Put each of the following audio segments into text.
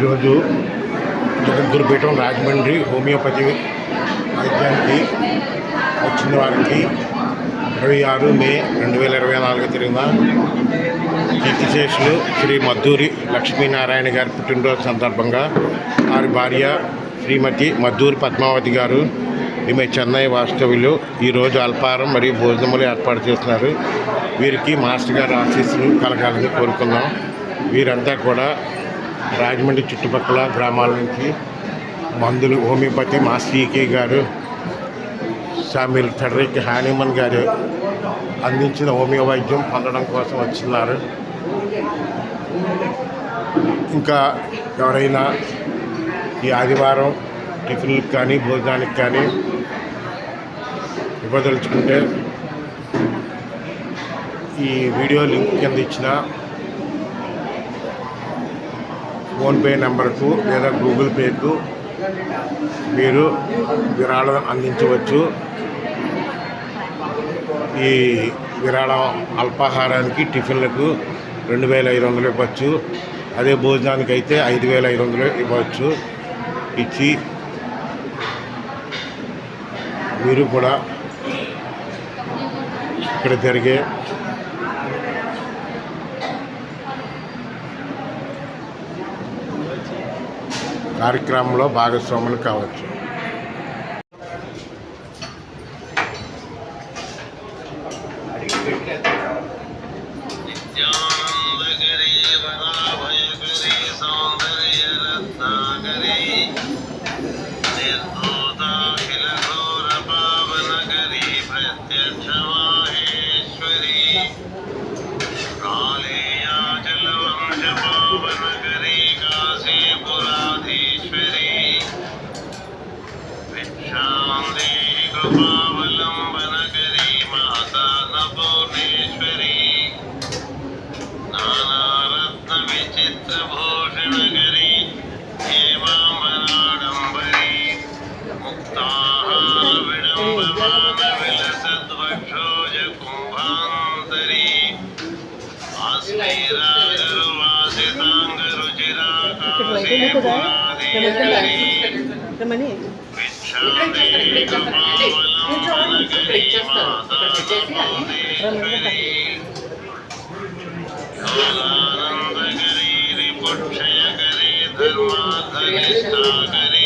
ఈరోజు జగద్గురుపీఠం రాజమండ్రి హోమియోపతి వైద్యానికి వచ్చిన వారికి ఇరవై ఆరు మే రెండు వేల ఇరవై నాలుగు జరిగిన కీర్తిశేషులు శ్రీ మద్దూరి లక్ష్మీనారాయణ గారి పుట్టినరోజు సందర్భంగా వారి భార్య శ్రీమతి మద్దూరి పద్మావతి గారు ఈమె చెన్నై వాస్తవ్యులు ఈరోజు అల్పారం మరియు భోజనములు ఏర్పాటు చేస్తున్నారు. వీరికి మాస్టర్ గారు ఆశీస్సులు కలగాలని కోరుకున్నాం వీరంతా కూడా రాజమండ్రి చుట్టుపక్కల గ్రామాల నుంచి మందులు హోమియోపతి మా సీకే గారు సామిల్ ఫెడరిక్ హానిమన్ గారు అందించిన హోమియో వైద్యం పొందడం కోసం వచ్చిన్నారు ఇంకా ఎవరైనా ఈ ఆదివారం టిఫిన్లకు కానీ భోజనానికి కానీ ఇవ్వదలుచుకుంటే ఈ వీడియో లింక్ కింద ఇచ్చిన ఫోన్పే నెంబర్కు లేదా గూగుల్ పేకు మీరు విరాళం అందించవచ్చు. ఈ విరాళం అల్పాహారానికి టిఫిన్లకు రెండు వేల ఐదు వందలు ఇవ్వచ్చు. అదే భోజనానికి అయితే ఐదు వేల ఐదు వందలు ఇవ్వచ్చు. ఇచ్చి మీరు కూడా ఇక్కడ జరిగే కార్యక్రమంలో భాగస్వాములు కావచ్చు. मुक्ताहारविडम्बमानविलसद्वक्षोजकुम्भान्तरी आस्मैरागरुवासिताङ्गरुचिराकाशीपुराधीश्वरी రమణి సర్వైశ్వర్యకరీ తపః ఫలకరీ కాశీపురాధీశ్వరీ విక్షాదే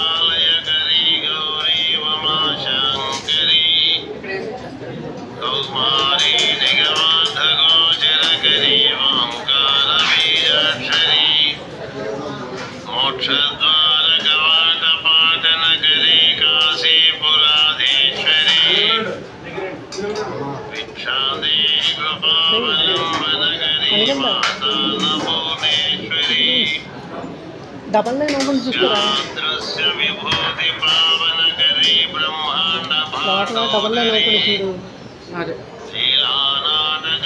డబల్ లైన్ ఓపెన్ లోపల డబల్ లైన్ ఓపెన్ చూడు. లీలానాటక